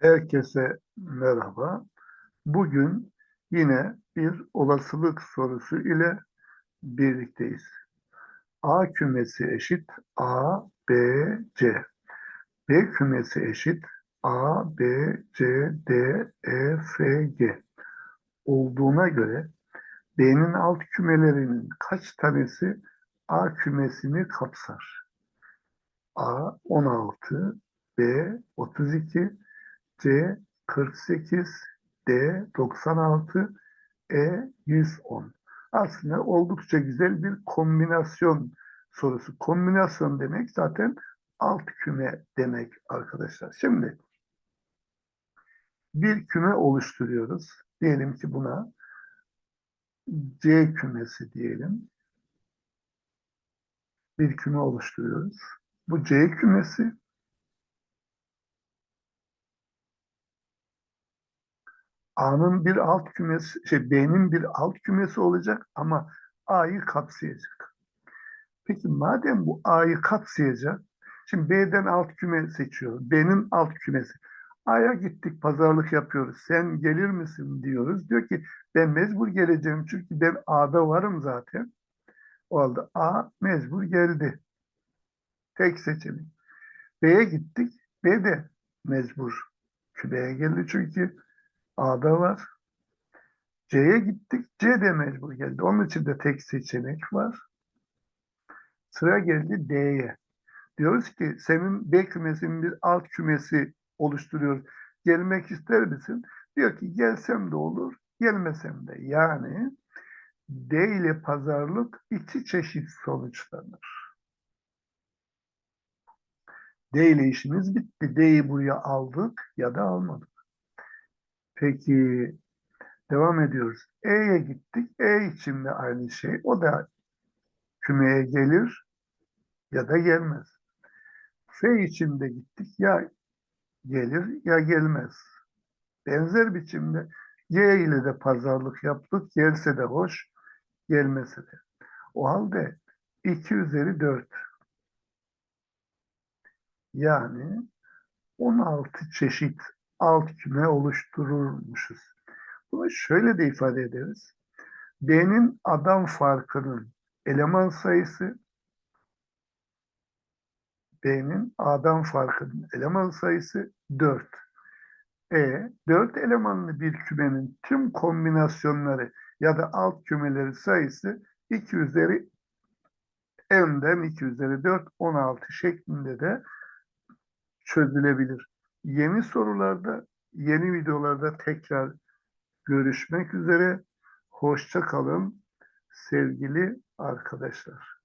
Herkese merhaba. Bugün yine bir olasılık sorusu ile birlikteyiz. A kümesi eşit A, B, C. B kümesi eşit A, B, C, D, E, F, G olduğuna göre B'nin alt kümelerinin kaç tanesi A kümesini kapsar? A 16, B 32, C 48, D 96, E 110. Aslında oldukça güzel bir kombinasyon sorusu. Kombinasyon demek zaten alt küme demek arkadaşlar. Şimdi bir küme oluşturuyoruz. Diyelim ki buna C kümesi diyelim. Bir küme oluşturuyoruz. Bu C kümesi A'nın bir alt kümesi, şey B'nin bir alt kümesi olacak ama A'yı kapsayacak. Peki madem bu A'yı kapsayacak, şimdi B'den alt küme seçiyoruz. B'nin alt kümesi. A'ya gittik, pazarlık yapıyoruz. Sen gelir misin diyoruz. Diyor ki ben mecbur geleceğim çünkü ben A'da varım zaten. O halde A mecbur geldi. Tek seçenek. B'ye gittik. B de mecbur kümeye geldi çünkü A'da var. C'ye gittik. C de mecbur geldi. Onun için de tek seçenek var. Sıra geldi D'ye. Diyoruz ki senin B kümesinin bir alt kümesi oluşturuyoruz. Gelmek ister misin? Diyor ki gelsem de olur, gelmesem de. Yani D ile pazarlık iki çeşit sonuçlanır. D ile işimiz bitti. D'yi buraya aldık ya da almadık. Peki devam ediyoruz. E'ye gittik. E için de aynı şey. O da kümeye gelir ya da gelmez. F için de gittik. Ya gelir ya gelmez. Benzer biçimde Y ile de pazarlık yaptık. Gelse de hoş, gelmese de. O halde 2 üzeri 4. Yani 16 çeşit alt küme oluştururmuşuz. Bunu şöyle de ifade ederiz. B'nin adam farkının eleman sayısı B'nin A'dan farkının eleman sayısı 4. E, 4 elemanlı bir kümenin tüm kombinasyonları ya da alt kümeleri sayısı 2 üzeri n'den 2 üzeri 4, 16 şeklinde de çözülebilir. Yeni sorularda, yeni videolarda tekrar görüşmek üzere. Hoşça kalın sevgili arkadaşlar.